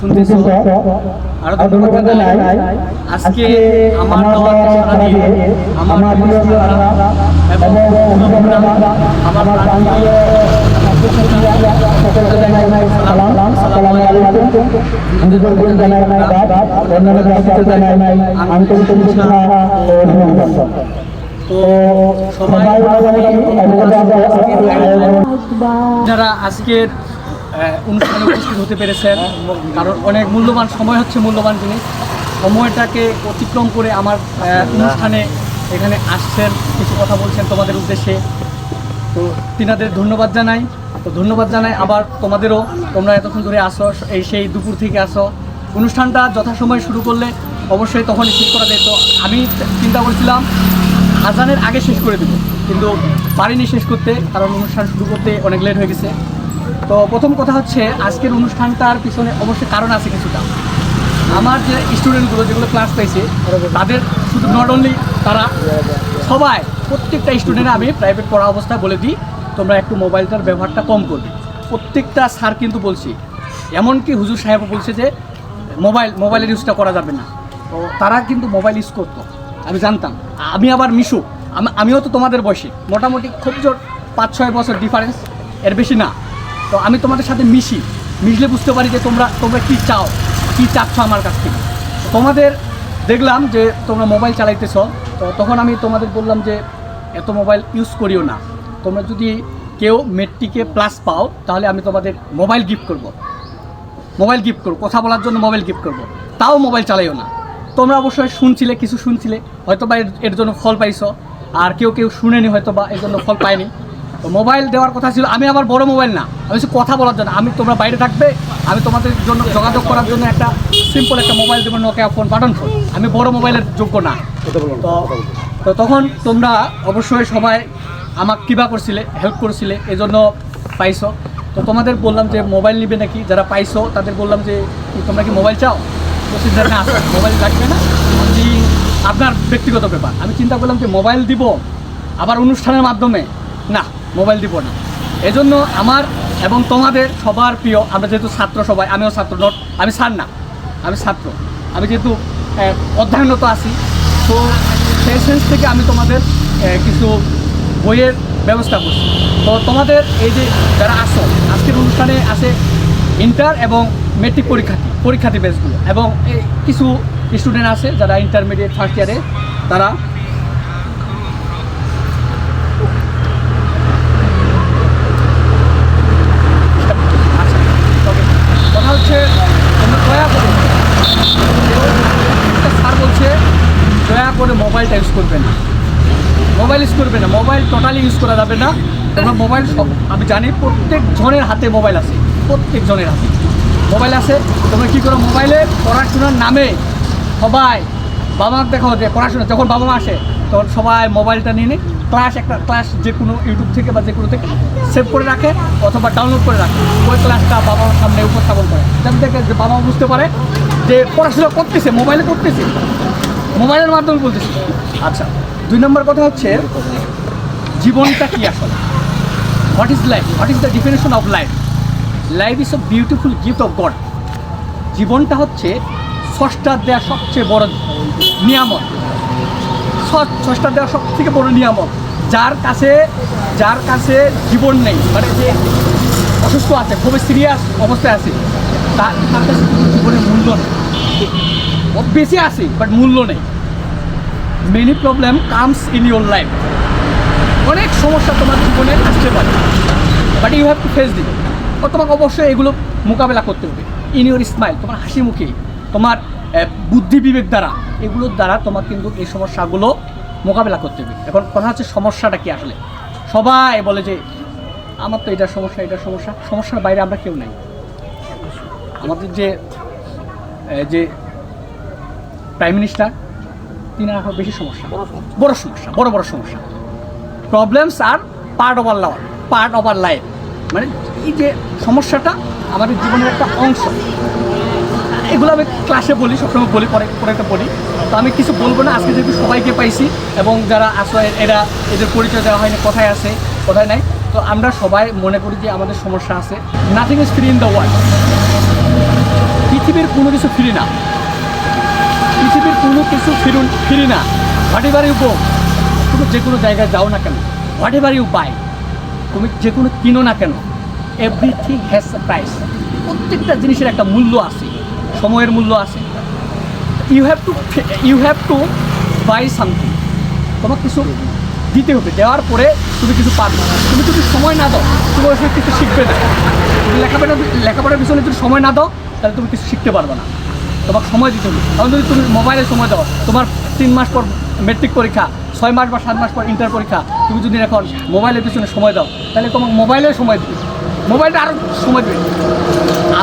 শুনতেছো? আরও ধন্যবাদ জানাই আজকে আমার দাওয়াত সাড়া দিয়ে আমার প্রিয় ছাত্ররা এবং অভিভাবকরা আমার প্রাণপ্রিয় যারা আজকের অনুষ্ঠানে উপস্থিত হতে পেরেছেন। কারণ অনেক মূল্যবান সময় হচ্ছে মূল্যবান জিনিস। সময়টাকে অতিক্রম করে আমার অনুষ্ঠানে এখানে আসছেন, কিছু কথা বলছেন তোমাদের উদ্দেশ্যে। তো তিনাদের ধন্যবাদ জানাই। তো ধন্যবাদ জানাই আবার তোমাদেরও। তোমরা এতক্ষণ ধরে আসো, এই সেই দুপুর থেকে আসো। অনুষ্ঠানটা যথাসময়ে শুরু করলে অবশ্যই তখনই শেষ করা যেত। আমি চিন্তা করছিলাম, আজানের আগে শেষ করে দেবো। কিন্তু পারিনি শেষ করতে, কারণ অনুষ্ঠান শুরু করতে অনেক লেট হয়ে গেছে। তো প্রথম কথা হচ্ছে, আজকের অনুষ্ঠানটার পিছনে অবশ্যই কারণ আছে কিছুটা। আমার যে স্টুডেন্টগুলো যেগুলো ক্লাস পেয়েছে তাদের শুধু নট অনলি তারা সবাই, প্রত্যেকটা স্টুডেন্ট আমি প্রাইভেট পড়া অবস্থায় বলে দিই, তোমরা একটু মোবাইলটার ব্যবহারটা কম করবে। প্রত্যেকটা স্যার কিন্তু বলছি, এমনকি হুজুর সাহেবও বলছে যে মোবাইল মোবাইলের ইউজটা করা যাবে না। তো তারা কিন্তু মোবাইল ইউজ করতো, আমি জানতাম। আমি আবার মিশু, আমি- আমিও তো তোমাদের বয়সে। মোটামুটি খুব জোর পাঁচ ছয় বছর ডিফারেন্স এর বেশি না। তো আমি তোমাদের সাথে মিশি। মিশলে বুঝতে পারি যে তোমরা তোমরা কি চাও, কি চাচ্ছ আমার কাছ থেকে। তোমাদের দেখলাম যে তোমরা মোবাইল চালাইতেছ। তো তখন আমি তোমাদের বললাম যে এত মোবাইল ইউজ করিও না। তোমরা যদি কেউ মেট্রিকে প্লাস পাও, তাহলে আমি তোমাদের মোবাইল গিফট করব। মোবাইল গিফট করব, কথা বলার জন্য মোবাইল গিফট করব। তাও মোবাইল চালাইও না। তোমরা অবশ্যই শুনছিলে, কিছু শুনছিলে। হয়তো বা এর- জন্য ফল পাইছো। আর কেউ কেউ শুনেনি হয়তো বা এর জন্য ফল পায়নি। তো মোবাইল দেওয়ার কথা ছিল। আমি আবার বড় মোবাইল না। আমি শুধু কথা বলার জন্য। আমি তোমরা বাইরে থাকবে। আমি তোমাদের জন্য যোগাযোগ করার জন্য একটা সিম্পল একটা মোবাইল দেবো নোকিয়া ফোন বাটন ফোন আমি বড় মোবাইলের যোগ্য না। তো তো তখন তোমরা অবশ্যই সবাই আমাকে কিবা করছিলে হেল্প করছিলে এই জন্য পাইছো। তো তোমাদের বললাম যে মোবাইল নিবে নাকি? যারা পাইছো তাদের বললাম যে তোমরা কি মোবাইল চাও? বলছি যে না মোবাইল লাগবে না। আমি আপনার ব্যক্তিগত ব্যাপার। আমি চিন্তা করলাম যে মোবাইল দিব আবার অনুষ্ঠানের মাধ্যমে। না। মোবাইল দিব না। এজন্য আমার এবং তোমাদের সবার প্রিয় আমরা যেহেতু ছাত্র সবাই আমিও ছাত্র নট আমি ছাড় না আমি ছাত্র। আমি যেহেতু আহ, অধ্যয়নরত আছি তো সেই সেন্স থেকে আমি তোমাদের কিছু বইয়ের ব্যবস্থা করছি। তো তোমাদের এই যে যারা আসো আজকের অনুষ্ঠানে আসে ইন্টার এবং মেট্রিক পরীক্ষার্থী পরীক্ষার্থী বেসগুলো এবং কিছু স্টুডেন্ট আছে যারা ইন্টারমিডিয়েট ফার্স্ট ইয়ারে তারা আচ্ছা ওকে কথা হচ্ছে তোমরা দয়া করে একটা স্যার বলছে দয়া করে মোবাইলটা ইউজ করবে না। মোবাইল ইউজ করবে না। মোবাইল টোটালি ইউজ করা যাবে না। তোমরা মোবাইল আমি জানি প্রত্যেক জনের হাতে মোবাইল আছে। প্রত্যেক জনের হাতে। মোবাইল আছে। তোমরা কী করো মোবাইলে পড়াশোনার নামে সবাই বাবা দেখো যে পড়াশোনা, যখন বাবা মা আসে, তখন সবাই মোবাইলটা নিয়ে নিয়ে ক্লাস একটা ক্লাস যে কোনো ইউটিউব থেকে বা যে কোনো থেকে সেভ করে রাখে অথবা ডাউনলোড করে রাখে। ওই ক্লাসটা বাবা মার সামনে উপস্থাপন করে। যাতে থেকে যে বাবা বুঝতে পারে যে পড়াশোনা করতেছে মোবাইলে করতেছে। মোবাইলের মাধ্যমে বলতেছি। আচ্ছা দুই নম্বর কথা হচ্ছে, জীবনটা কি আসলে? What is life what is the definition of life life is a beautiful gift of God জীবনটা হচ্ছে ষষ্ঠার দেওয়া সবচেয়ে বড় নিয়ামত। ষষ্ঠার দেওয়া সব থেকে বড় নিয়ামত। যার কাছে যার কাছে জীবন নেই মানে যে অসুস্থ আছে, খুবই সিরিয়াস অবস্থায় আছে, তার তার কাছে জীবনের মূল্য নেই। বেশি আছে বাট মূল্য নেই। Many problem comes in your life অনেক সমস্যা তোমার জীবনে আসতে পারে। But you have to face that ও তোমাকে অবশ্যই এগুলো মোকাবেলা করতে হবে। ইন ইউর স্মাইল তোমার হাসি মুখে, তোমার বুদ্ধি বিবেক দ্বারা, এগুলোর দ্বারা তোমার কিন্তু এই সমস্যাগুলো মোকাবেলা করতে হবে। এখন কথা হচ্ছে সমস্যাটা কি আসলে? সবাই বলে যে, আমার তো এটা সমস্যা এটা সমস্যা। সমস্যার বাইরে আমরা কেউ নাই। আমাদের যে যে প্রাইম মিনিস্টার তিনি আরও বেশি সমস্যা। বড় সমস্যা, বড় বড় সমস্যা। Problems are part of our life part of our life মানে এই যে সমস্যাটা আমাদের জীবনের একটা অংশ। এগুলো আমি ক্লাসে বলি, সবসময় বলি, পরে পরে একটা বলি। তো আমি কিছু বলব না, আজকে যেহেতু সবাইকে পাইছি এবং যারা আসলে এরা এদের পরিচয় দেওয়া হয়নি, কোথায় আছে, কোথায় নাই, তো আমরা সবাই মনে করি যে আমাদের সমস্যা আছে। Nothing is free in the world পৃথিবীর কোনো কিছু ফ্রি না। পৃথিবীর কোনো কিছু ফিরুন, ফিরি না। হোয়াট ইউ গো তুমি যে কোনো জায়গায় যাও না কেন? Whatever you buy. তুমি যে কোনো কিনো না কেন? এভরিথিং হ্যাজ এ প্রাইস প্রত্যেকটা জিনিসের একটা মূল্য আছে। সময়ের মূল্য আছে। You have to you have to buy something তোমার কিছু দিতে হবে। দেওয়ার পরে তুমি কিছু পাবে তুমি যদি সময় না দাও, তুমি ওই কিছু শিখবে না। লেখাপড়া, লেখাপড়ার পিছনে যদি সময় না দাও, তাহলে তুমি কিছু শিখতে পারবে না। তোমাকে সময় দিতে হবে। কারণ যদি তুমি মোবাইলে সময় দাও, তোমার তিন মাস পর মেট্রিক পরীক্ষা, ছয় মাস বা সাত মাস পর ইন্টার পরীক্ষা, তুমি যদি এখন মোবাইলের পিছনে সময় দাও, তাহলে তোমাকে মোবাইলে সময় দিবে। মোবাইলটা আরও সময় দেবে।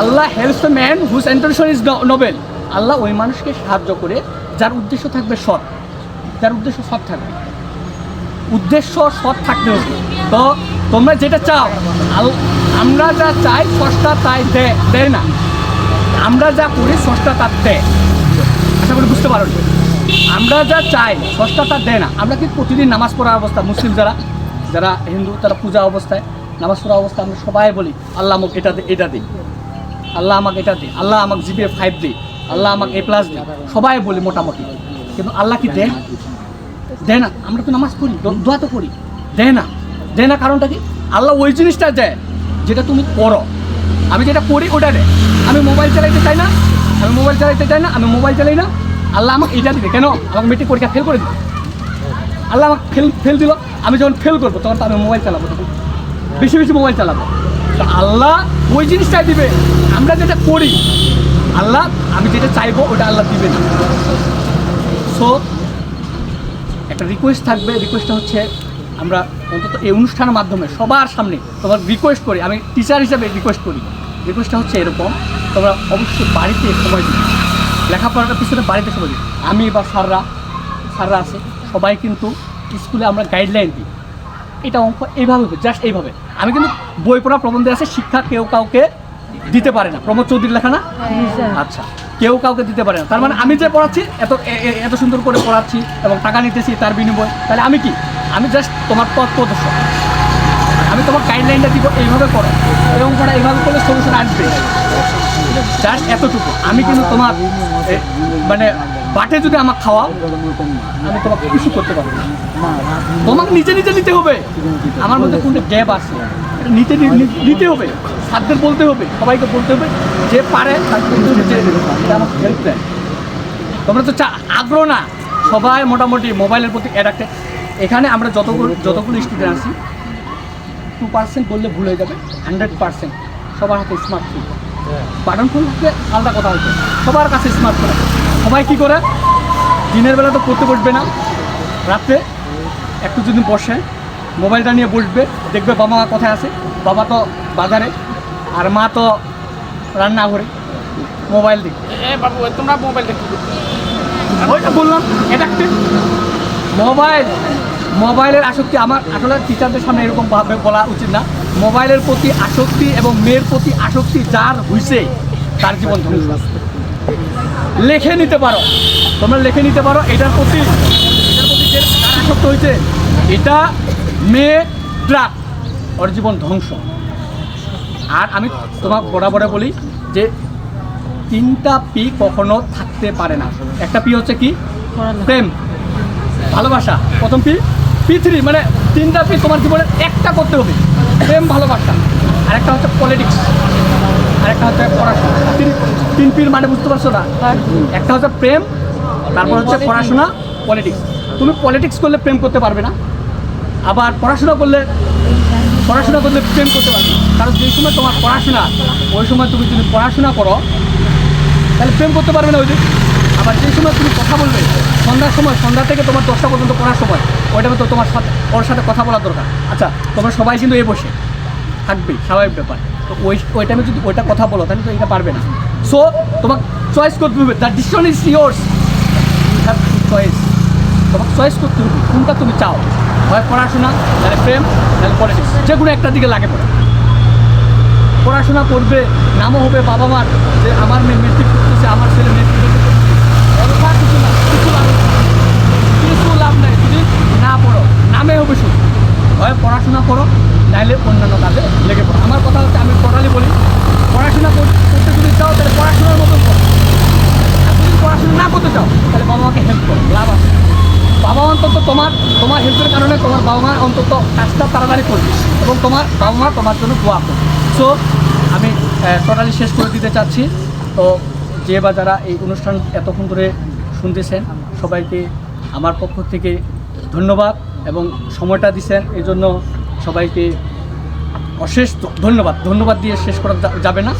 Allah helps the man whose intention is noble Allah ওই মানুষকে সাহায্য করে, যার উদ্দেশ্য থাকবে সৎ। যার উদ্দেশ্য সৎ থাকবে। উদ্দেশ্য সৎ থাকতে হবে। তো তোমরা যেটা চাও আমরা যা চাই সস্তা তাই দেয় না। আমরা যা করি সস্তা তার দেয়। আশা করি বুঝতে পারো আমরা যা চাই সস্তা তার দেয় না। আমরা কি প্রতিদিন নামাজ পড়া অবস্থা? মুসলিম যারা যারা হিন্দু, তারা পূজা অবস্থায় নামাজ পড়া অবস্থা আমরা সবাই বলি, আল্লাহ আমাকে এটা দে, এটা দিই আল্লাহ আমাকে এটা দে, আল্লাহ আমাকে জিপিএ ফাইভ দিই আল্লাহ আমাকে এ প্লাস দিই সবাই বলি মোটামুটি। কিন্তু আল্লাহ কি দেয়? দেয় না। আমরা তো নামাজ পড়ি দোয়া তো করি। দেয় না। দেয় না কারণটা কি? আল্লাহ ওই জিনিসটা দেয়, যেটা তুমি করো। আমি যেটা করি ওটা দেয় আমি মোবাইল চালাইতে চাই না, আমি মোবাইল চালাইতে চাই না, আমি মোবাইল চালাই না। আল্লাহ আমাকে এটা দিবে। কেন? আমাকে মেট্রিক পরীক্ষা ফেল করে দিবে আল্লাহ আমাকে ফেল ফেল দিল। আমি যখন ফেল করব, তখন তো আমি মোবাইল চালাবো তখন। বেশি বেশি মোবাইল চালাবো। তো আল্লাহ ওই জিনিসটাই দিবে। আমরা যেটা করি, আল্লাহ আমি যেটা চাইব, ওটা আল্লাহ দিবে না। সো একটা রিকোয়েস্ট থাকবে। রিকোয়েস্টটা হচ্ছে, আমরা অন্তত এই অনুষ্ঠানের মাধ্যমে সবার সামনে তোমার রিকোয়েস্ট করি আমি টিচার হিসাবে রিকোয়েস্ট করি। রিকোয়েস্টটা হচ্ছে এরকম তোমরা অবশ্যই বাড়িতে সময় দিবে লেখাপড়ার পিছনে বাড়িতে সময় দিই আমি বা স্যাররা স্যাররা আছে সবাই কিন্তু স্কুলে আমরা গাইডলাইন দিই। এটা অঙ্ক এইভাবে জাস্ট এইভাবে। আমি কিন্তু বই পড়া প্রবন্ধে আছে শিক্ষা কেউ কাউকে দিতে পারে না। প্রমোদ চৌধুরীর লেখা না? আচ্ছা কেউ কাউকে দিতে পারে না। তার মানে আমি যে পড়াচ্ছি এত এত সুন্দর করে পড়াচ্ছি এবং টাকা নিতেছি তার বিনিময় তাহলে আমি কি? আমি জাস্ট তোমার পথ প্রদর্শক। আমি তোমার গাইডলাইনটা দিব এইভাবে করো। এই অঙ্কটা এইভাবে করলে সলিউশন আসবে। জাস্ট এতটুকু। আমি কিন্তু তোমার মানে বাটে যদি আমাকে খাওয়াও, আমি তোমাকে কিছু করতে পারব তোমাকে নিজে নিজে নিতে হবে। আমার মধ্যে কোনটা গ্যাপ আছে? নিতে নিতে হবে। সাধ্যের বলতে হবে, সবাইকে বলতে হবে। যে পারে তোমরা তো চা, আগ্রহ না। সবাই মোটামুটি মোবাইলের প্রতি অ্যাডাক্টেড এখানে আমরা যতগুলো যতগুলো স্টুডেন্ট আছি টু পার্সেন্ট বললে ভুল হয়ে যাবে হান্ড্রেড পার্সেন্ট সবার হাতে স্মার্টফোন বাটন ফোন থাকলে আলাদা কথা হচ্ছে সবার কাছে স্মার্টফোন সবাই কী করে? দিনের বেলা তো পড়তে বসবে না। রাত্রে একটু যদি বসে মোবাইলটা নিয়ে বসবে দেখবে বাবা মা কোথায় আছে। বাবা তো বাজারে আর মা তো রান্না করে মোবাইল দিকে বাবু তোমরা মোবাইল দেখতে বললাম অ্যাডাক্টেড মোবাইল। মোবাইলের আসক্তি আমার আসলে টিচারদের সামনে এরকম ভাবে বলা উচিত না। মোবাইলের প্রতি আসক্তি এবং মেয়ের প্রতি আসক্তি যার হইছে তার জীবন ধ্বংস। লেখে নিতে পারো। তোমরা লিখে নিতে পারো এটার প্রতি এটার প্রতি যে যার আসক্ত হয়েছে এটা মেয়ে ড্রাগ ওর জীবন ধ্বংস। আর আমি তোমার বরাবরে বলি যে তিনটা পি কখনো থাকতে পারে না। একটা পি হচ্ছে কি? প্রেম। ভালোবাসা। প্রথম পি পি থ্রি মানে তিনটা পি তোমার জীবনে একটা করতে হবে। প্রেম ভালোবাসা। আর একটা হচ্ছে পলিটিক্স আর একটা হচ্ছে পড়াশোনা। তিন তিন পির মানে বুঝতে পারছ না? একটা হচ্ছে প্রেম তারপর হচ্ছে পড়াশোনা পলিটিক্স তুমি পলিটিক্স করলে প্রেম করতে পারবে না। আবার পড়াশোনা করলে পড়াশোনা করলে প্রেম করতে পারবে কারণ যেই সময় তোমার পড়াশোনা ওই সময় তুমি যদি পড়াশোনা করো তাহলে প্রেম করতে পারবে না ওই দিন আবার যে সময় তুমি কথা বলবে, সন্ধ্যার সময়, সন্ধ্যা থেকে তোমার দশটা পর্যন্ত পড়ার সময় ওইটা তো তোমার সাথে, ওর সাথে কথা বলা দরকার। আচ্ছা তোমরা সবাই কিন্তু এ বসে থাকবেই স্বাভাবিক ব্যাপার। তো ওই ওই টাইমে যদি ওইটা কথা বলো, তাহলে তো এটা পারবে না। সো তোমাকে চয়েস করতে হবে the decision is yours choice তোমাকে চয়েস করতে হবে, কোনটা তুমি চাও? হয় পড়াশোনা, তাহলে প্রেম, তাহলে পলিটিক্স যে কোনো একটা দিকে লাগে পড়ে। পড়াশোনা করবে, নামও হবে বাবা মার, যে আমার মেয়ে মেট্রিক করতেছে আমার ছেলে মেট্রিক করতেছে অযথা কিছু না কিছু লাভ নেই। কিছু লাভ নেই যদি না পড়ো, নামে হবে শুধু। হয় পড়াশোনা করো, নাইলে অন্যান্য কাজে লেগে পড়ো। আমার কথা হচ্ছে, আমি পড়ালি বলি, পড়াশোনা করতে যদি চাও, তাহলে পড়াশোনার মতন করো। আর যদি পড়াশোনা না করতে চাও, তাহলে বাবা মাকে হেল্প করো, লাভ আছে। বাবা অন্তত তোমার তোমার হেল্পের কারণে তোমার বাবা মা অন্তত কাজটা তাড়াতাড়ি করবে এবং তোমার বাবা মা তোমার জন্য দোয়া করবে সো আমি টোটালি শেষ করে দিতে চাচ্ছি। তো যে বা যারা এই অনুষ্ঠান এতক্ষণ ধরে শুনতেছেন, সবাইকে আমার পক্ষ থেকে ধন্যবাদ এবং সময়টা দিছেন এই জন্য সবাইকে অশেষ ধন্যবাদ। ধন্যবাদ দিয়ে শেষ করা যাবে না।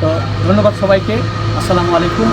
তো ধন্যবাদ সবাইকে। আসসালামু আলাইকুম।